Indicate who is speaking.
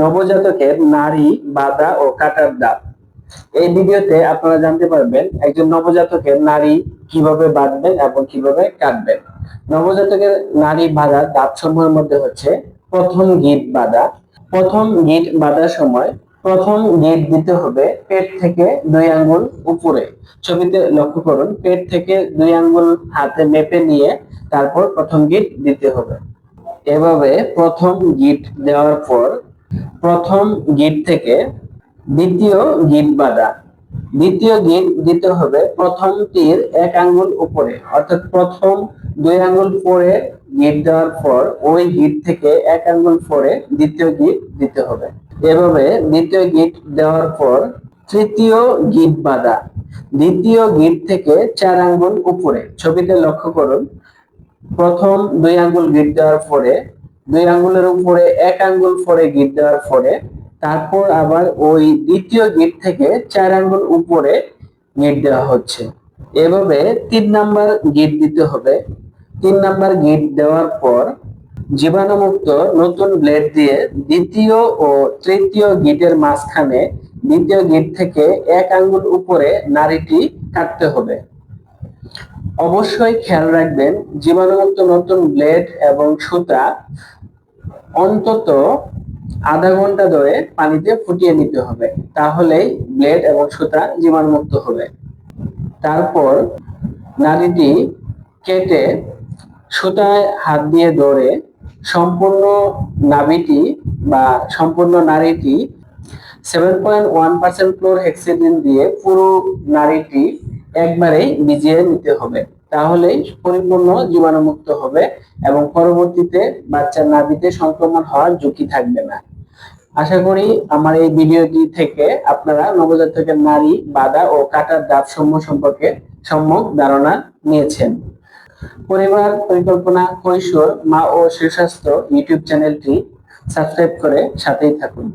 Speaker 1: নবজাতকের নারী বাধা ও কাটার দাঁত। এই ভিডিওতে আপনারা জানতে পারবেন একজন নবজাতকের নারী কীভাবে বাঁধবেন এবং কীভাবে কাটবেন। নবজাতকের নারী বাঁধা দাঁত সমূহের মধ্যে হচ্ছে প্রথম গিট বাঁধা। প্রথম গিট বাঁধার সময় প্রথম গিট দিতে হবে পেট থেকে দুই আঙ্গুল উপরে। ছবিতে লক্ষ্য করুন, পেট থেকে দুই আঙ্গুল হাতে মেপে নিয়ে তারপর প্রথম গিট দিতে হবে। এভাবে প্রথম গিট দেওয়ার পর প্রথম গিট থেকে দ্বিতীয় গিট বাঁধা দ্বিতীয় গিট দিতে হবে প্রথমটির এক আঙ্গুল উপরে, অর্থাৎ প্রথম দুই আঙ্গুল পরে গিট দেওয়ার পর ওই গিট থেকে এক আঙ্গুল পরে দ্বিতীয় গিট দিতে হবে। এভাবে দ্বিতীয় গিট দেওয়ার পর তৃতীয় গিট বাঁধা দ্বিতীয় গিট থেকে চার আঙ্গুল উপরে ছবিতে লক্ষ্য করুন। প্রথম দুই আঙ্গুল গিট দেওয়ার পরে দুই আঙ্গুলের উপরে, এক আঙ্গুল পরে গিট দেওয়ার পরে, তারপর আবার ওই দ্বিতীয় গিট থেকে চার আঙ্গুল উপরে গিট দেওয়া হচ্ছে। এভাবে তিন নাম্বার গিট দিতে হবে। তিন নাম্বার গিট দেওয়ার পর জীবাণুমুক্ত নতুন ব্লেড দিয়ে দ্বিতীয় ও তৃতীয় গিটের মাঝখানে দ্বিতীয় গিট থেকে এক আঙ্গুল উপরে নারীটি কাটতে হবে। অবশ্যই খেয়াল রাখবেন, জীবাণুমুক্ত নতুন ব্লেড এবং সুতা অন্তত আধা ঘণ্টা ধরে পানিতে ফুটিয়ে নিতে হবে, তাহলেই ব্লেড এবং সুতা জীবাণুমুক্ত হবে। তারপর নাড়িটি কেটে সুতায় হাত দিয়ে ধরে সম্পূর্ণ নাভিটি বা সম্পূর্ণ নাড়িটি seven point one percent chlorhexidine দিয়ে পুরো নাড়িটি একবারেই ভিজিয়ে নিতে হবে। তাহলেই পরিপূর্ণ জীবাণুমুক্ত হবে এবং পরবর্তীতে বাচ্চার নাভিতে সংক্রমণ হওয়ার ঝুঁকি থাকবে না। আশা করি আমার এই ভিডিওটি থেকে আপনারা নবজাতকের নারী বাধা ও কাটার দাঁত সমূহ সম্পর্কে সম্যক ধারণা নিয়েছেন। পরিবার পরিকল্পনা, কৈশোর, মা ও সুস্বাস্থ্য ইউটিউব চ্যানেলটি সাবস্ক্রাইব করে সাথেই থাকুন।